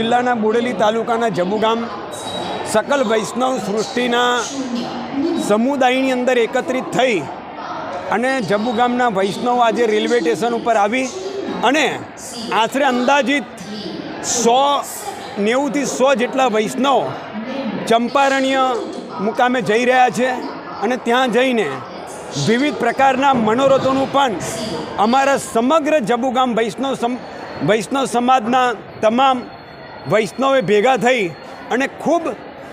જિલ્લાના બોડેલી તાલુકાના જબુગામ સકલ વૈષ્ણવ સૃષ્ટિના સમુદાયની અંદર એકત્રિત થઈ અને જબુગામના વૈષ્ણવ આજે રેલવે સ્ટેશન ઉપર આવી અને આશરે અંદાજિત સો નેવુંથી સો જેટલા વૈષ્ણવ ચંપારણ્ય મુકામે જઈ રહ્યા છે અને ત્યાં જઈને વિવિધ પ્રકારના મનોરથોનું પણ અમારા સમગ્ર જબુગામ વૈષ્ણવ સમ, વૈષ્ણવ સમાજના તમામ વૈષ્ણવે ભેગા થઈ અને ખૂબ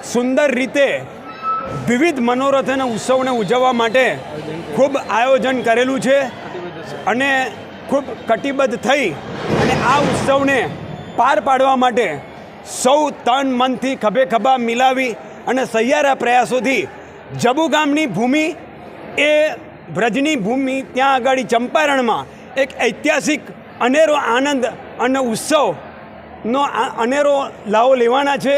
સુંદર રીતે વિવિધ મનોરથ અને ઉત્સવને ઉજવવા માટે ખૂબ આયોજન કરેલું છે અને ખૂબ કટિબદ્ધ થઈ અને આ ઉત્સવને પાર પાડવા માટે સૌ તન મનથી ખભે ખભા મિલાવી અને સહિયારા પ્રયાસોથી જબુ ગામની ભૂમિ એ વ્રજની ભૂમિ ત્યાં આગળ ચંપારણમાં એક ઐતિહાસિક અનેરો આનંદ અને ઉત્સવનો આ અનેરો લાવો લેવાના છે.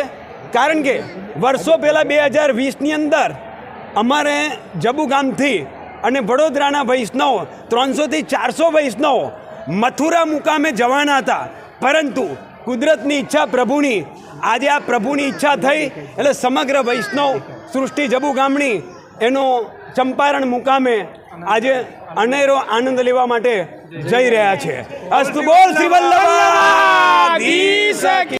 કારણ કે વર્ષો પહેલાં બે હજાર વીસની અંદર અમારે જબુ ગામથી અને વડોદરાના વૈષ્ણવ, ત્રણસોથી ચારસો વૈષ્ણવ મથુરા મુકામે જવાના હતા. પરંતુ કુદરતની ઈચ્છા પ્રભુની, આજે આ પ્રભુની ઈચ્છા થઈ એટલે સમગ્ર વૈષ્ણવ સૃષ્ટિ જબુ ગામની એનો ચંપારણ મુકામે આજે અનેરો આનંદ લેવા માટે જઈ રહ્યા છે. અસ્તુ બોલ શ્રી વલ્લભાધીશ કી